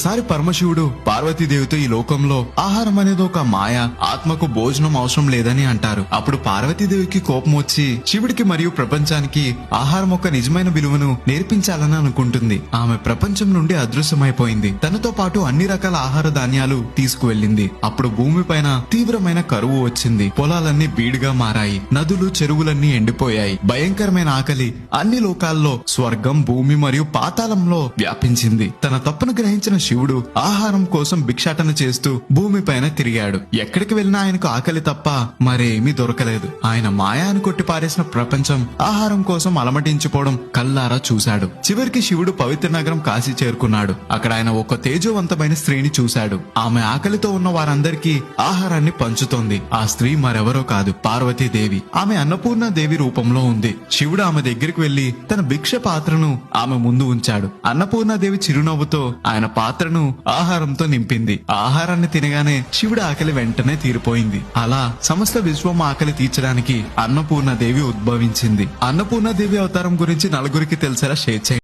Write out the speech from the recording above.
ఒకసారి పరమశివుడు పార్వతీదేవితో ఈ లోకంలో ఆహారం అనేది ఒక మాయ ఆత్మకు భోజనం అవసరం లేదని అంటారు. అప్పుడు పార్వతీదేవికి కోపం వచ్చి శివుడికి మరియు ప్రపంచానికి ఆహారం ఒక నిజమైన విలువను నేర్పించాలని అనుకుంటుంది. ఆమె ప్రపంచం నుండి అదృశ్యమైపోయింది. తనతో పాటు అన్ని రకాల ఆహార ధాన్యాలు తీసుకువెళ్ళింది. అప్పుడు భూమిపైన తీవ్రమైన కరువు వచ్చింది. పొలాలన్నీ బీడుగా మారాయి. నదులు చెరువులన్నీ ఎండిపోయాయి. భయంకరమైన ఆకలి అన్ని లోకాల్లో స్వర్గం భూమి మరియు పాతాళంలో వ్యాపించింది. తన తప్పును గ్రహించిన శివుడు ఆహారం కోసం భిక్షాటన చేస్తూ భూమిపైన తిరిగాడు. ఎక్కడికి వెళ్ళినా ఆయనకు ఆకలి తప్ప మరేమీ దొరకలేదు. ఆయన మాయాను కొట్టి పారేసిన ప్రపంచం ఆహారం కోసం అలమటించిపోవడం కల్లారా చూశాడు. చివరికి శివుడు పవిత్ర నగరం కాశీ చేరుకున్నాడు. అక్కడ ఆయన ఒక తేజోవంతమైన స్త్రీని చూశాడు. ఆమె ఆకలితో ఉన్న వారందరికీ ఆహారాన్ని పంచుతోంది. ఆ స్త్రీ మరెవరో కాదు పార్వతీదేవి. ఆమె అన్నపూర్ణ దేవి రూపంలో ఉంది. శివుడు ఆమె దగ్గరికి వెళ్ళి తన భిక్ష పాత్రను ఆమె ముందు ఉంచాడు. అన్నపూర్ణ దేవి చిరునవ్వుతో ఆయన పాత్రను ఆహారంతో నింపింది. ఆహారాన్ని తినగానే శివుడి ఆకలి వెంటనే తీరిపోయింది. అలా సమస్త విశ్వం ఆకలి తీర్చడానికి అన్నపూర్ణ దేవి ఉద్భవించింది. అన్నపూర్ణ దేవి అవతారం గురించి నలుగురికి తెలిసేలా షేర్ చేయండి.